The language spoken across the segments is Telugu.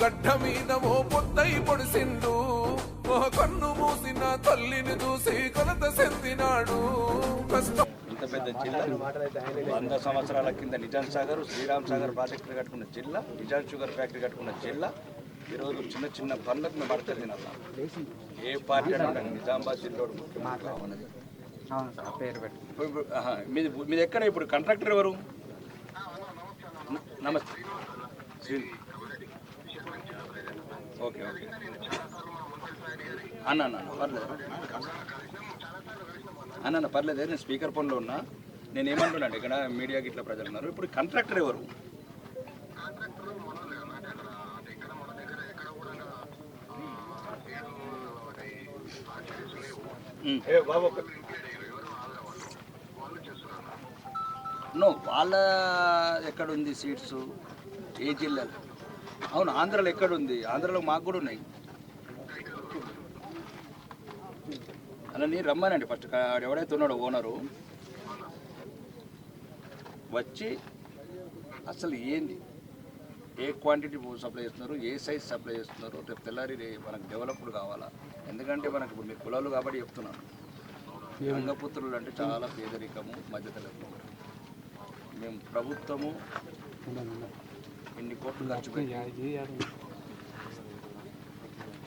గడ్డ మీద ఓ పొద్దై పొడిసిండు. ఓ కన్ను మూసిన తల్లిని చూసి కొలత చెందినాడు. కష్టం. ఇంత పెద్ద జిల్లా. వంద సంవత్సరాల కింద నిజాం సాగర్ శ్రీరామ్ సాగర్ ప్రాజెక్టులు కట్టుకున్న జిల్లా నిజాం షుగర్ ఫ్యాక్టరీ కట్టుకున్న జిల్లా. ఈరోజు చిన్న చిన్న పనులకు మేము అడతలు తినాలి ఏ పార్టీ అంటే. నిజామాబాద్ జిల్లాలో ముఖ్యమంత్రి మీది మీది ఎక్కడ ఇప్పుడు? కాంట్రాక్టర్ ఎవరు? నమస్తే. Sri okay okay. అన్న అన్న పర్లేదు. అన్న అన్న పర్లేదు. నేను స్పీకర్ ఫోన్లో ఉన్నా. నేను ఏమంటున్నాను ఇక్కడ మీడియాకి ఇట్లా ప్రజలు ఉన్నారు. ఇప్పుడు కాంట్రాక్టర్ ఎవరు. నో వాళ్ళ ఎక్కడుంది సీట్స్? ఏ జిల్లాలో? అవును ఆంధ్రాలో ఎక్కడుంది? ఆంధ్రాలో మాకు కూడా ఉన్నాయి. అలా నీ రమ్మనండి ఫస్ట్. ఎవడైతే ఉన్నాడో ఓనరు. వచ్చి అసలు ఏంది? ఏ క్వాంటిటీ సప్లై చేస్తున్నారు? ఏ సైజ్ సప్లై చేస్తున్నారు? రేపు తెల్లారి మనకు డెవలప్డ్ కావాలా? ఎందుకంటే మనకు ఇప్పుడు మీరు కులాలు కాబట్టి చెప్తున్నాను రంగపుత్రులు అంటే చాలా పేదరికము మధ్యతరగతి. మేము ప్రభుత్వము ఇన్ని కోట్లు ఖర్చు పెట్టి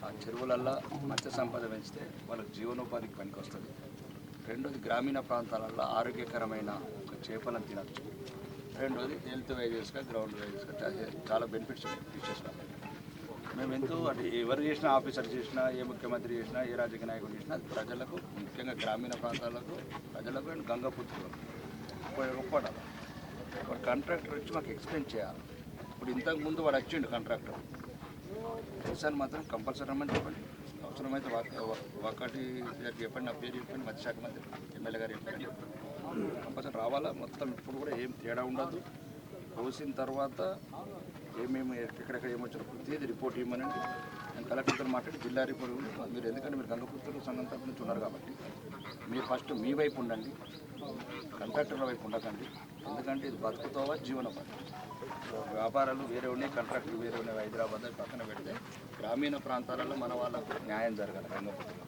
ఆ చెరువులల్లో మత్స్య సంపద పెంచితే వాళ్ళకి జీవనోపాధికి పనికి వస్తుంది రెండోది గ్రామీణ ప్రాంతాలలో ఆరోగ్యకరమైన ఒక చేపలను తినచ్చు. రెండోది హెల్త్ వైజెస్గా గ్రౌండ్ వైజెస్గా చాలా బెనిఫిట్స్ ఉన్నాయి ఫిషెస్ వల్ల మేము ఎంతో అంటే ఎవరు చేసినా ఆఫీసర్ చేసినా ఏ ముఖ్యమంత్రి చేసినా ఏ రాజకీయ నాయకుడు చేసినా ప్రజలకు ముఖ్యంగా గ్రామీణ ప్రాంతాలకు ప్రజలకు అండ్ గంగపుత్రులకు ఉపయోగపడాలి. వాడు కాంట్రాక్టర్ వచ్చి మాకు ఎక్స్ప్లెయిన్ చేయాలి. ఇప్పుడు ఇంతకు ముందు వాడు వచ్చిండు కాంట్రాక్టర్ ఈసారి మాత్రం కంపల్సరీ రమ్మని చెప్పండి. అవసరమైతే ఒకటి చెప్పండి నా పేరు చెప్పండి మత్స్యశాఖ మంత్రి ఎమ్మెల్యే గారు చెప్పండి. కంపల్సరీ రావాలా? మొత్తం ఇప్పుడు కూడా ఏం తేడా ఉండదు. కోసిన తర్వాత ఏమేమి ఎక్కడెక్కడ ఏమొచ్చారో ప్రతిదీ రిపోర్ట్ ఇవ్వమనండి. నేను కలెక్టర్తో మాట్లాడి జిల్లా రిపోర్ట్ మీరు ఎందుకంటే మీరు గంగపుత్రుల సంఘం తరపు నుంచి ఉన్నారు కాబట్టి మీరు ఫస్ట్ మీ వైపు ఉండండి. కాంట్రాక్టర్ల వైపు ఉండకండి. ఎందుకంటే ఇది బతుకుతావా జీవనోపాధి? వ్యాపారాలు వేరే ఉన్నాయి కాంట్రాక్టులు వేరే ఉన్నాయి. హైదరాబాద్ పక్కన పెడితే గ్రామీణ ప్రాంతాలలో మన వాళ్ళకు న్యాయం జరగాలి. రంగపుత్రులు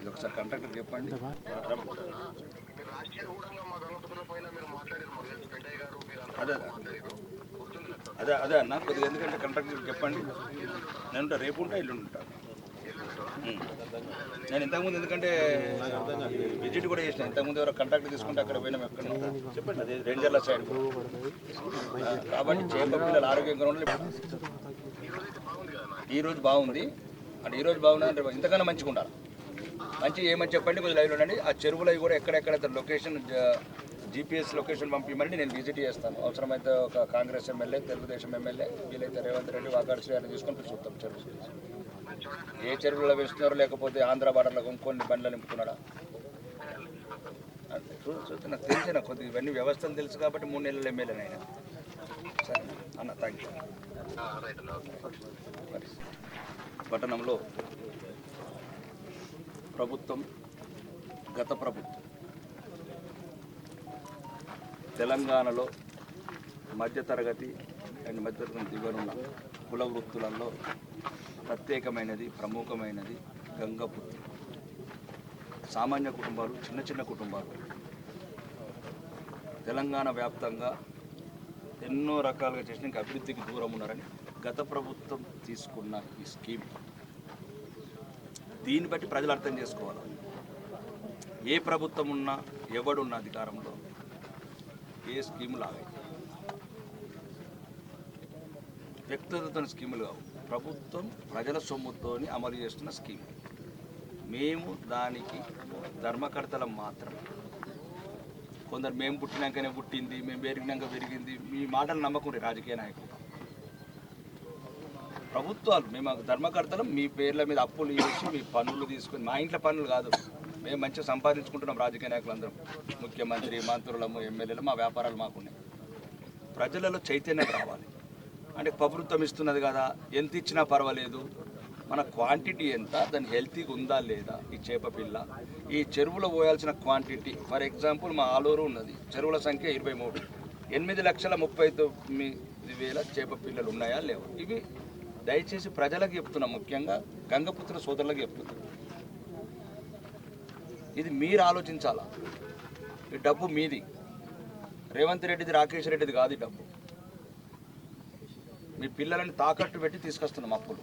ఇది ఒకసారి కాంట్రాక్టర్ చెప్పండి. అదే. అదే అదే అన్న కొద్దిగా ఎందుకంటే కాంట్రాక్టర్ చెప్పండి. నేను రేపు ఉంటా ఇల్లు ఉంటా. నేను ఇంతకుముందు ఎందుకంటే విజిట్ కూడా చేసిన ఇంతకుముందు ఎవరో కాంట్రాక్ట్ తీసుకుంటే అక్కడ పోయినాం ఎక్కడ చెప్పండి. అదే రేంజర్ల సైడ్ కాబట్టి చేప పిల్లలు ఆరోగ్యంగా ఉండాలి. ఈ రోజు బాగుంది. అంటే ఈ రోజు బాగుంది అంటే ఇంతకన్నా మంచిగా ఉండాలి. మంచి ఏమని చెప్పండి? కొద్దిగా లైవ్లో ఉండండి. ఆ చెరువులు కూడా ఎక్కడెక్కడైతే లొకేషన్ జీపీఎస్ లొకేషన్ పంపించమని నేను విజిట్ చేస్తాను. అవసరమైతే ఒక కాంగ్రెస్ ఎమ్మెల్యే తెలుగుదేశం ఎమ్మెల్యే వీలైతే రేవంత్ రెడ్డి వాకాడు శ్రీ తీసుకొని చూస్తాం చెరువు ఏ చెరువులో వేస్తున్నారో లేకపోతే ఆంధ్ర బార్డర్లో ఇంకొన్ని బండ్లు నింపుతున్నాడా? అంటే చూ- చూస్తే నాకు తెలిసిన కొద్దిగా ఇవన్నీ వ్యవస్థలు తెలుసు కాబట్టి మూడు నెలలు ఎమ్మెల్యే నేను సరే అన్న థ్యాంక్ యూ పట్టణంలో ప్రభుత్వం గత ప్రభుత్వం తెలంగాణలో మధ్యతరగతి అండ్ మధ్యతరగతి దిగువనున్న కుల వృత్తులలో ప్రత్యేకమైనది ప్రముఖమైనది గంగపుత్రి సామాన్య కుటుంబాలు చిన్న చిన్న కుటుంబాలు. తెలంగాణ వ్యాప్తంగా ఎన్నో రకాలుగా చేసిన ఇంకా అభివృద్ధికి దూరం ఉన్నారని గత ప్రభుత్వం తీసుకున్న ఈ స్కీమ్. దీన్ని బట్టి ప్రజలు అర్థం చేసుకోవాలి. ఏ ప్రభుత్వం ఉన్నా ఎవడున్న అధికారంలో ఏ స్కీములు ఆగాయి? వ్యక్తిగత స్కీములు కావు. ప్రభుత్వం ప్రజల సొమ్ముతోని అమలు చేస్తున్న స్కీమ్. మేము దానికి ధర్మకర్తలం మాత్రం కొందరు మేము పుట్టినాకనే పుట్టింది మేము పెరిగినాక పెరిగింది. మీ మాటలు నమ్మకండి రాజకీయ నాయకులు. ప్రభుత్వాలు మేము ధర్మకర్తలం మీ పేర్ల మీద అప్పులు ఇచ్చి మీ పన్నులు తీసుకొని మా ఇంట్లో పనులు కాదు. మేము మంచిగా సంపాదించుకుంటున్నాం రాజకీయ నాయకులందరం. ముఖ్యమంత్రి మంత్రులము ఎమ్మెల్యేలు మా వ్యాపారాలు మాకున్నాయి ప్రజలలో చైతన్యం రావాలి. అంటే ప్రభుత్వం ఇస్తున్నది కదా ఎంత ఇచ్చినా పర్వాలేదు. మన క్వాంటిటీ ఎంత దాని హెల్తీగా ఉందా లేదా ఈ చేప పిల్ల? ఈ చెరువులో పోయాల్సిన క్వాంటిటీ ఫర్ ఎగ్జాంపుల్ మా ఆలూరు ఉన్నది చెరువుల సంఖ్య ఇరవై మూడు. ఎనిమిది లక్షల ముప్పై తొమ్మిది వేల చేప పిల్లలు ఉన్నాయా లేవు? ఇవి దయచేసి ప్రజలకు చెప్తున్నా ముఖ్యంగా గంగపుత్ర సోదరులకు చెప్తున్నా. ఇది మీరు ఆలోచించాలా? ఈ డబ్బు మీది. రేవంత్ రెడ్డిది రాకేష్ రెడ్డిది కాదు ఈ డబ్బు. మీ పిల్లలని తాకట్టు పెట్టి తీసుకొస్తున్నాం అప్పులు.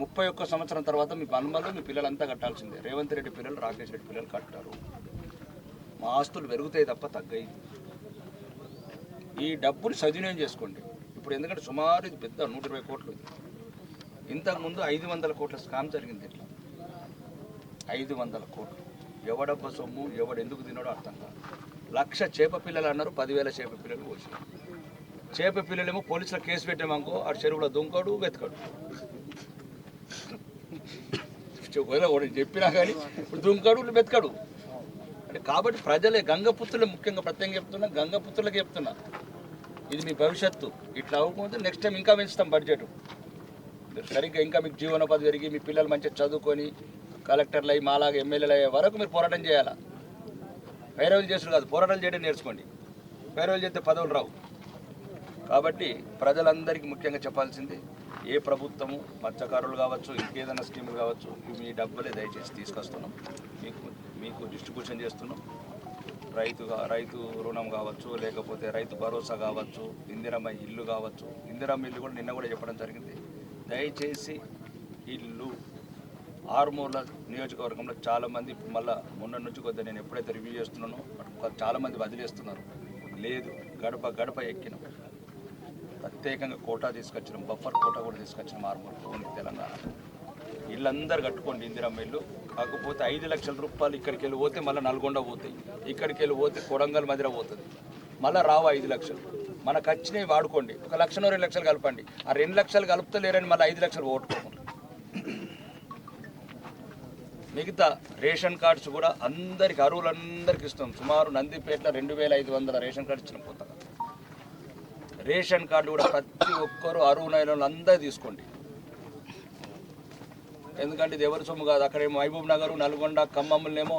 ముప్పై ఒక్క సంవత్సరం తర్వాత మీ పనుమలు మీ పిల్లలంతా కట్టాల్సిందే. రేవంత్ రెడ్డి పిల్లలు రాకేష్ రెడ్డి పిల్లలు కట్టారు. మా ఆస్తులు పెరుగుతాయి తప్ప తగ్గాయి. ఈ డబ్బుని సద్వినియోగం చేసుకోండి. ఇప్పుడు ఎందుకంటే సుమారు ఇది పెద్ద నూట ఇరవై కోట్లు ఇది ఇంతకుముందు ఐదు వందల కోట్ల స్కామ్ జరిగింది. ఐదు వందల కోట్లు. ఎవడబ్బ సొమ్ము ఎవడు ఎందుకు తిన్నాడో అర్థం కాదు. లక్ష చేప పిల్లలు అన్నారు పదివేల చేప పిల్లలు పోసి చేప పిల్లలేమో పోలీసుల కేసు పెట్టామనుకో ఆ చెరువులో దుంకడు వెతకడు. ఒకవేళ ఒకటి చెప్పినా కానీ ఇప్పుడు దుంకడు వెతకడు. అంటే కాబట్టి ప్రజలే గంగపుత్రులే ముఖ్యంగా ప్రత్యేకంగా చెప్తున్నా గంగపుత్రులకి చెప్తున్నా. ఇది మీ భవిష్యత్తు. ఇట్లా అవ్వకపోతే నెక్స్ట్ టైం ఇంకా పెంచుతాం బడ్జెట్ సరిగ్గా ఇంకా మీకు జీవనోపాధి పెరిగి మీ పిల్లలు మంచిగా చదువుకొని కలెక్టర్లు అయ్యి మాలాగా ఎమ్మెల్యేలు అయ్యే వరకు మీరు పోరాటం చేయాలా? పైరవులు చేసుడు కాదు పోరాటాలు చేయడం నేర్చుకోండి. పైరవులు చేస్తే పదవులు రావు. కాబట్టి ప్రజలందరికీ ముఖ్యంగా చెప్పాల్సింది ఏ ప్రభుత్వము మత్స్యకారులు కావచ్చు ఇంకేదైనా స్కీములు కావచ్చు మీ డబ్బులే దయచేసి తీసుకొస్తున్నాం. మీకు మీకు డిస్ట్రిబ్యూషన్ చేస్తున్నాం. రైతుగా రైతు రుణం కావచ్చు లేకపోతే రైతు భరోసా కావచ్చు ఇందిరమ్మ ఇల్లు కావచ్చు. ఇందిరమ్మ ఇల్లు కూడా నిన్న కూడా చెప్పడం జరిగింది. దయచేసి ఇల్లు ఆరుమూర్ల నియోజకవర్గంలో చాలామంది మళ్ళీ మొన్న నుంచి కొద్దిగా నేను ఎప్పుడైతే రివ్యూ చేస్తున్నానో చాలామంది వదిలేస్తున్నారు. లేదు గడప గడప ఎక్కినాం. ప్రత్యేకంగా కోటా తీసుకొచ్చినాం బఫర్ కోటా కూడా తీసుకొచ్చినాం ఆరుమూరు ఓన్లీ తెలంగాణ. వీళ్ళందరూ కట్టుకోండి ఇందిరమ్మ ఇల్లు. కాకపోతే ఐదు లక్షల రూపాయలు ఇక్కడికి వెళ్ళి పోతే మళ్ళీ నల్గొండ పోతాయి. ఇక్కడికి వెళ్ళి పోతే కొడంగల్ మదిర పోతుంది. మళ్ళీ రావు ఐదు లక్షలు. మనకు వచ్చినవి వాడుకోండి. ఒక లక్షనో రెండు లక్షలు కలపండి. ఆ రెండు లక్షలు కలుపుతలేరని మళ్ళీ ఐదు లక్షలు ఓట్టుకోకుండా మిగతా రేషన్ కార్డ్స్ కూడా అందరికి అరువులందరికి ఇస్తాం. సుమారు నందిపేటలో రెండు వేల ఐదు వందల రేషన్ కార్డు ఇచ్చిన కొత్తగా రేషన్ కార్డు కూడా ప్రతి ఒక్కరు అరువు నైలంలో అందరూ తీసుకోండి. ఎందుకంటే ఇది ఎవరి సొమ్ము కాదు. అక్కడేమో మహబూబ్ నగర్ నల్గొండ ఖమ్మంలోనేమో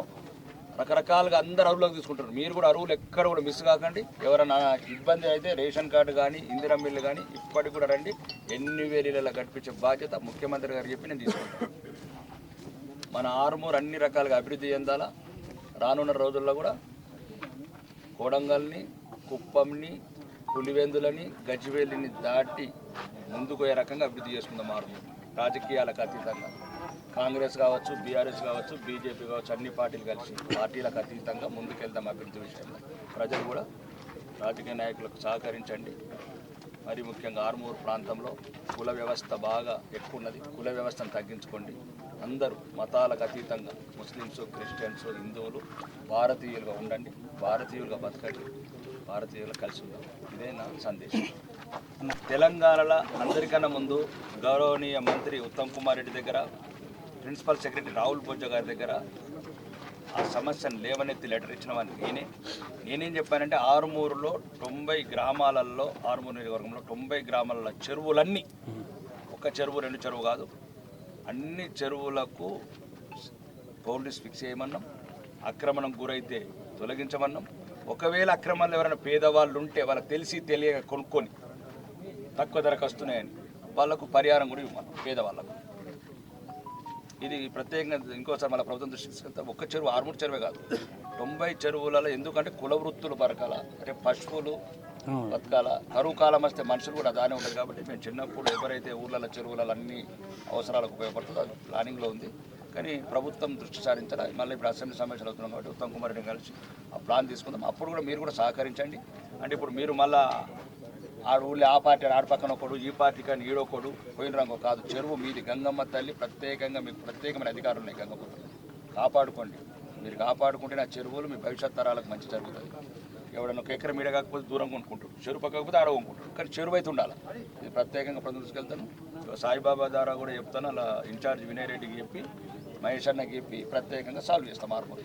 రకరకాలుగా అందరు అరువులోకి తీసుకుంటారు మీరు కూడా అరువులు ఎక్కడ కూడా మిస్ కాకండి. ఎవరైనా ఇబ్బంది అయితే రేషన్ కార్డు కానీ ఇందిరా మిల్లు కానీ ఇప్పటికి కూడా రండి. ఎన్ని వేలు గడిపించే బాధ్యత ముఖ్యమంత్రి గారు చెప్పి నేను తీసుకుంటాను. మన ఆర్మూర్ అన్ని రకాలుగా అభివృద్ధి చెందాలా? రానున్న రోజుల్లో కూడా కోడంగల్ని కుప్పంని పులివెందులని గజ్వేలిని దాటి ముందుకు పోయే రకంగా అభివృద్ధి చేసుకుందాం ఆర్మూర్. రాజకీయాలకు అతీతంగా. కాంగ్రెస్ కావచ్చు బీఆర్ఎస్ కావచ్చు బీజేపీ కావచ్చు అన్ని పార్టీలు కలిసి పార్టీలకు అతీతంగా ముందుకెళ్దాం అభివృద్ధి విషయంలో. ప్రజలు కూడా రాజకీయ నాయకులకు సహకరించండి. మరి ముఖ్యంగా ఆర్మూర్ ప్రాంతంలో కుల వ్యవస్థ బాగా ఎక్కువ ఉన్నది. కుల వ్యవస్థను తగ్గించుకోండి. అందరూ మతాలకు అతీతంగా ముస్లిమ్స్ క్రిస్టియన్స్ హిందువులు భారతీయులుగా ఉండండి భారతీయులుగా బతకండి భారతీయులు కలిసి ఉందాం ఇదే నా సందేశం. తెలంగాణలో అందరికన్నా ముందు గౌరవనీయ మంత్రి ఉత్తమ్ కుమార్ రెడ్డి దగ్గర ప్రిన్సిపల్ సెక్రటరీ రాహుల్ బోజ గారి దగ్గర ఆ సమస్యను లేవనెత్తి లెటర్ ఇచ్చిన వాడిని నేనే. నేనేం చెప్పానంటే ఆరుమూరులో తొంభై గ్రామాలలో ఆరుమూరు నియోజకవర్గంలో తొంభై గ్రామాలలో చెరువులన్నీ ఒక చెరువు రెండు చెరువు కాదు అన్ని చెరువులకు బౌండరీస్ ఫిక్స్ చేయమన్నాం. ఆక్రమణం గురైతే తొలగించమన్నాం. ఒకవేళ అక్రమాలు ఎవరైనా పేదవాళ్ళు ఉంటే వాళ్ళకి తెలిసి తెలియక కొనుక్కొని తక్కువ ధరకు వస్తున్నాయని వాళ్ళకు పరిహారం కూడా ఇవ్వాలి పేదవాళ్ళకు. ఇది ప్రత్యేకంగా ఇంకోసారి మన ప్రభుత్వం దృష్టి తీసుకెళ్తే ఒక్క చెరువు ఆరుమూరు చెరువే కాదు. తొంభై చెరువులలో ఎందుకంటే కుల వృత్తులు బరకాల అంటే పశువులు బతకాల. కరువు కాలం వస్తే మనుషులు కూడా దానే ఉంటుంది కాబట్టి మేము చిన్నప్పుడు ఎవరైతే ఊర్లలో చెరువులలో అన్ని అవసరాలకు ఉపయోగపడుతుందో అది ప్లానింగ్లో ఉంది. కానీ ప్రభుత్వం దృష్టి సారించాలి? మళ్ళీ ఇప్పుడు అసెంబ్లీ సమావేశాలు అవుతున్నాం కాబట్టి ఉత్తమ్ కుమార్ రెడ్డి కలిసి ఆ ప్లాన్ తీసుకుందాం. అప్పుడు కూడా మీరు కూడా సహకరించండి. అంటే ఇప్పుడు మీరు మళ్ళా ఆ ఊళ్ళో ఆ పార్టీ ఆడ పక్కన ఒకడు ఈ పార్టీ కానీ ఈడొకడు పోయిన రంగు కాదు. చెరువు మీది గంగమ్మ తల్లి ప్రత్యేకంగా మీకు ప్రత్యేకమైన అధికారులు ఉన్నాయి గంగమ్మ తల్లి. కాపాడుకోండి. మీరు కాపాడుకుంటే నా చెరువులు మీ భవిష్యత్ తరాలకు మంచి జరుగుతుంది ఎవడన్నా ఒక ఎకరం మీడ కాకపోతే దూరం కొనుక్కుంటాడు. చెరువు పక్కకపోతే ఆడ కొనుక్కుంటాడు. కానీ చెరువు అయితే ఉండాలి. ప్రత్యేకంగా ప్రజలు సాయిబాబా ద్వారా కూడా చెప్తాను. అలా ఇన్ఛార్జ్ వినయ్ రెడ్డికి చెప్పి మహేష్ అన్నకి చెప్పి ప్రత్యేకంగా సాల్వ్ చేస్తాం మార్పు